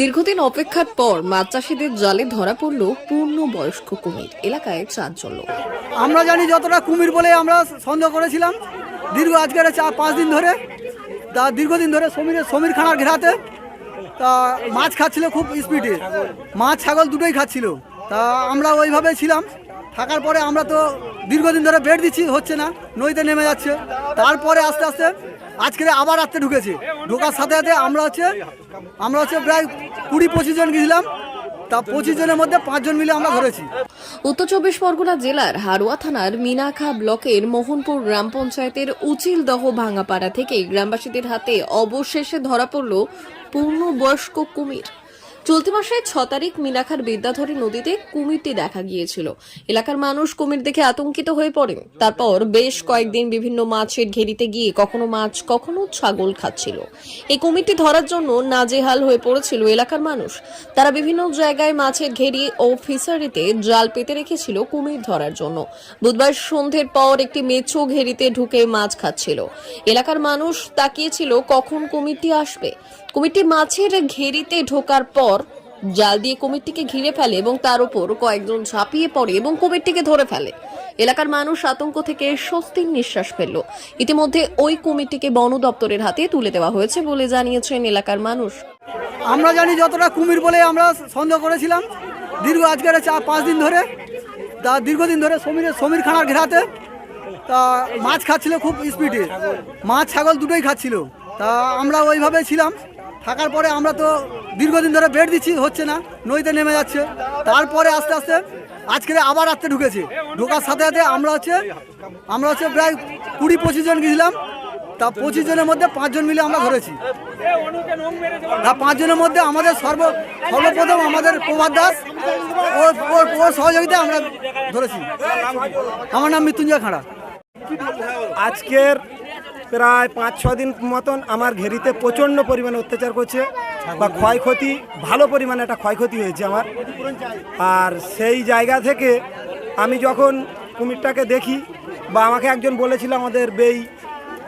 দীর্ঘদিন অপেক্ষার পর মাছ চাষিদের জালে ধরা পড়ল পূর্ণ বয়স্ক কুমির। এলাকায় চাঞ্চল্য। আমরা জানি যতটা কুমির বলে আমরা সন্দেহ করেছিলাম। দীর্ঘ আজকের চা পাঁচ দিন ধরে। তা দীর্ঘদিন ধরে সমীরের সমীর খানার ঘেরাতে তা মাছ খাচ্ছিল খুব স্পিডে মাছ ছাগল দুটোই খাচ্ছিল। তা আমরা ওইভাবে ছিলাম। থাকার পরে আমরা তো দীর্ঘদিন ধরে বেড দিচ্ছি, হচ্ছে না, নদীতে নেমে যাচ্ছে। তারপরে আস্তে আস্তে আজকে আবার রাত্রে ঢুকেছি। ঢোকার সাথে সাথে আমরা হচ্ছে আমরা হচ্ছে প্রায় কুড়ি পঁচিশ জন গেছিলাম। তা পঁচিশ জনের মধ্যে পাঁচজন মিলে আমরা ধরেছি। উত্তর চব্বিশ পরগনা জেলার হারোয়া থানার মিনাখা ব্লকের মোহনপুর গ্রাম পঞ্চায়েতের উচিলদহ ভাঙাপাড়া থেকে গ্রামবাসীদের হাতে অবশেষে ধরা পড়ল পূর্ণবয়স্ক কুমির। চলতি মাসে ছ তারিখ মিনাখার বিদ্যাধরী নদীতে কুমিরটি দেখা গিয়েছিল। এলাকার মানুষ কুমির দেখে আতঙ্কিত হয়ে পড়েন। তারপর বেশ কয়েকদিন বিভিন্ন মাছের ঘেরিতে গিয়ে কখনো মাছ, কখনো ছাগল খাচ্ছিল। এই কুমিরটি ধরার জন্য নাজেহাল হয়ে পড়েছিল এলাকার মানুষ। তারা বিভিন্ন জায়গায় মাছের ঘেরি ও ফিশারিতে জাল পেতে রেখেছিল কুমির ধরার জন্য। বুধবার সন্ধ্যের পর একটি মেছো ঘেরিতে ঢুকে মাছ খাচ্ছিল। এলাকার মানুষ তাকিয়েছিল কখন কুমিরটি আসবে। কুমিরটি মাছের ঘেরিতে ঢোকার পর জাল দিয়ে কুমিরটিকে ঘিরে ফেলে এবং তার উপর কয়েকজন ঝাঁপিয়ে পড়ে এবং কুমিরটিকে ধরে ফেলে। এলাকার মানুষ আতঙ্ক থেকে স্বস্তির নিঃশ্বাস ফেলল। ইতিমধ্যে ওই কুমিরটিকে বন দপ্তরের হাতে তুলে দেওয়া হয়েছে বলে জানিয়েছেন এলাকার মানুষ। আমরা জানি যতটা কুমির বলে আমরা সন্দেহ করেছিলাম। দীর্ঘ আজকের চার, পাঁচ দিন ধরে, তা দীর্ঘদিন ধরে সমীরের সমীর খানার ঘেরাতে, তা মাছ খাচ্ছিল খুব স্পিডে। মাছ, ছাগল দুটোই খাচ্ছিল। তা আমরা ওইভাবে ছিলাম। থাকার পরে আমরা তো দীর্ঘদিন ধরে বেড দিচ্ছি, হচ্ছে না, নদীতে নেমে যাচ্ছে। তারপরে আস্তে আস্তে আজকে আবার রাত্রে ঢুকেছে। ঢোকার সাথে সাথে আমরা হচ্ছে আমরা হচ্ছে প্রায় কুড়ি পঁচিশ জন গেছিলাম। তা পঁচিশ জনের মধ্যে পাঁচজন মিলে আমরা ধরেছি। তা পাঁচজনের মধ্যে আমাদের সর্ব, সর্বপ্রথম আমাদের প্রভাত দাস, ওর ওর সহযোগিতায় আমরা ধরেছি। আমার নাম মৃত্যুঞ্জয় খাঁড়া। আজকের প্রায় পাঁচ ছ দিন মতন আমার ঘেরিতে প্রচণ্ড পরিমাণে অত্যাচার করছে। বা ক্ষয়ক্ষতি, ভালো পরিমাণে একটা ক্ষয়ক্ষতি হয়েছে আমার। আর সেই জায়গা থেকে আমি যখন কুমিরটাকে দেখি বা আমাকে একজন বলেছিল আমাদের বেই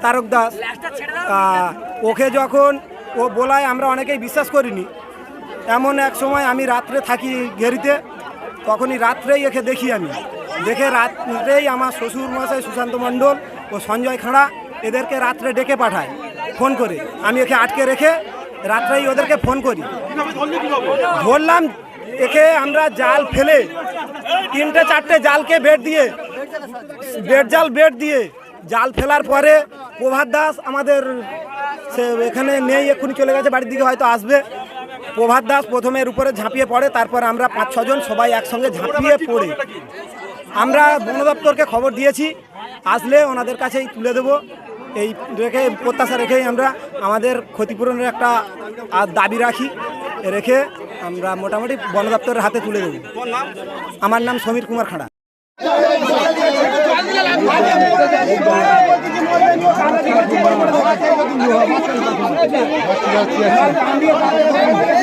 তারক দাস ওকে যখন ও বলায় আমরা অনেকেই বিশ্বাস করিনি। এমন এক সময় আমি রাত্রে থাকি ঘেরিতে, তখনই রাত্রেই একে দেখি আমি। দেখে রাত্রেই আমার শ্বশুর মশাই সুশান্ত মণ্ডল ও সঞ্জয় খাঁড়া এদেরকে রাত্রে ডেকে পাঠায়, ফোন করে। আমি একে আটকে রেখে রাত্রেই ওদেরকে ফোন করি। ধরলাম একে আমরা জাল ফেলে, তিনটে, চারটে জালকে বেড দিয়ে বেড জাল বেড দিয়ে, জাল ফেলার পরে প্রভাত দাস আমাদের সে এখানে নেই, এক্ষুনি চলে গেছে, বাড়ির দিকে হয়তো আসবে। প্রভাত দাস প্রথমে এর উপরে ঝাঁপিয়ে পড়ে, তারপর আমরা পাঁচ ছজন সবাই একসঙ্গে ঝাঁপিয়ে পড়ে। আমরা বন দপ্তরকে খবর দিয়েছি, আসলে ওনাদের কাছেই তুলে দেবো। এই রেখে, প্রত্যাশা রেখেই আমরা আমাদের ক্ষতিপূরণের একটা দাবি রাখি। রেখে আমরা মোটামুটি বন দপ্তরের হাতে তুলে দেবো। আমার নাম সমীর কুমার খাড়া। Gracias.